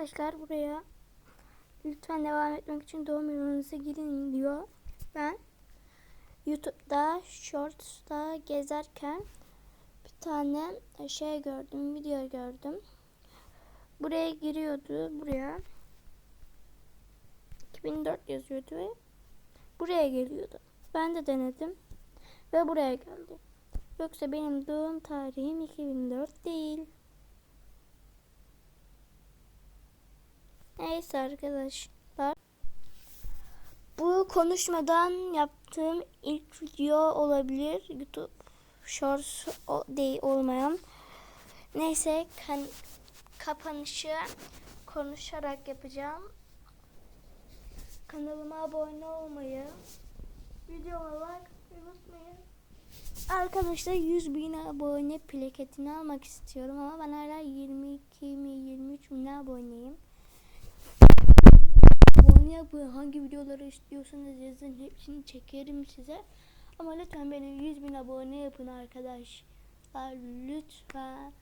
arkadaşlar buraya lütfen devam etmek için doğum yolunuza girin diyor. Ben YouTube'da Shorts'ta gezerken bir tane şey gördüm, video gördüm. Buraya giriyordu, buraya 2004 yazıyordu ve buraya geliyordu. Ben de denedim ve buraya geldi. Yoksa benim doğum tarihim 2004 değil. Neyse arkadaşlar. Bu konuşmadan yaptığım ilk video olabilir. YouTube Shorts değil olmayan. Neyse kan kapanışı konuşarak yapacağım. Kanalıma abone olmayı, videoma like unutmayın. Arkadaşlar 100 bin abone plaketini almak istiyorum ama ben hala 22 mi 23 bin aboneyim. Abone yapın. Hangi videoları istiyorsanız yazın. Hepsini çekerim size. Ama lütfen beni 100 bin abone yapın arkadaşlar. Lütfen.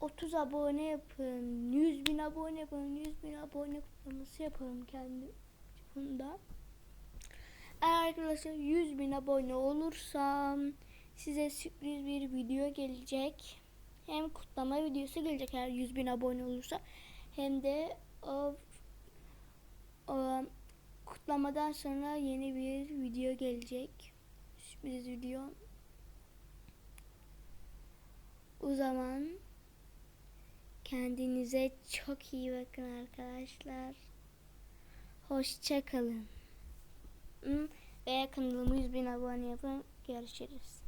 30 abone yapın. 100 bin abone yapın. 100 bin abone kutlaması yaparım kendi çapımda. Eğer arkadaşlar 100 bin abone olursam size sürpriz bir video gelecek. Hem kutlama videosu gelecek eğer 100 bin abone olursa. Hem de o kutlamadan sonra yeni bir video gelecek. Sürpriz video. O zaman kendinize çok iyi bakın arkadaşlar. Hoşça kalın. Ve kanalıma 100 bin abone yapın. Görüşürüz.